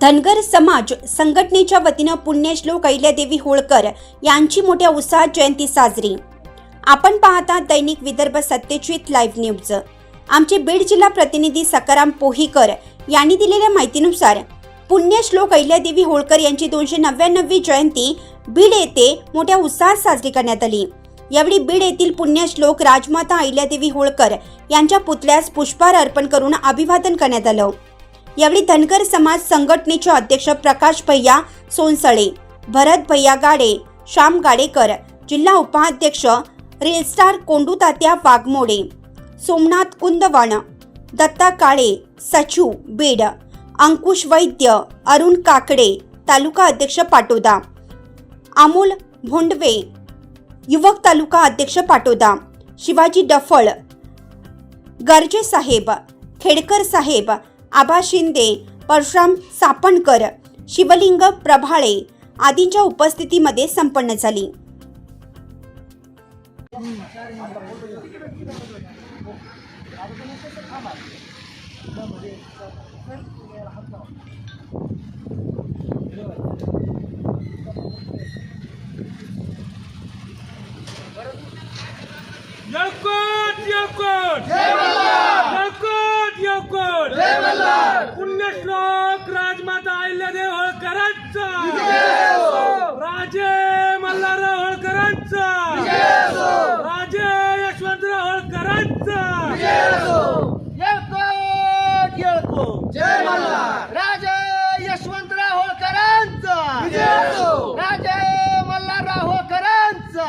धनगर समाज संघटनेच्या वतीनं पुण्यश्लोक अहिल्यादेवी होळकर यांची मोठ्या उत्साहात जयंती साजरी. आपण पाहता दैनिक विदर्भ सत्यजित लाईव्ह न्यूज. आमचे बीड जिल्हा प्रतिनिधी सकाराम पोहीकर यांनी दिलेल्या माहितीनुसार पुण्यश्लोक अहिल्यादेवी होळकर यांची दोनशे नव्याण्णवी जयंती बीड येथे मोठ्या उत्साहात साजरी करण्यात आली. यावेळी बीड येथील पुण्यश्लोक राजमाता अहिल्यादेवी होळकर यांच्या पुतळ्यास पुष्पहार अर्पण करून अभिवादन करण्यात आलं. यावेळी धनगर समाज संघटनेचे अध्यक्ष प्रकाश भैया सोनसळे भरत भैया गाडे श्याम गाडेकर जिल्हा उपाध्यक्ष रेलस्टार कोंडू तात्या वाघमोडे सोमनाथ कुंदवण दत्ता काळे सचिव बीड अंकुश वैद्य अरुण काकडे तालुका अध्यक्ष पाटोदा अमोल भोंडवे युवक तालुका अध्यक्ष पाटोदा शिवाजी डफळ गर्जे साहेब खेडकर साहेब आभा शिंदे परशुराम सापणकर शिवलिंग प्रभाळे आदींच्या उपस्थितीमध्ये संपन्न झाली Yakut! Yakut! यवकोट पुण्यश्लोक राजमाता अहिल्यादेव होळकरांचा! राजे मल्हार होळकरांचा! राजे यशवंतराव होळकरांचा येळकोट येळकोट जय मल्हार राजे यशवंतराव होळकरांचा राजे मल्हारराव होळकरांचा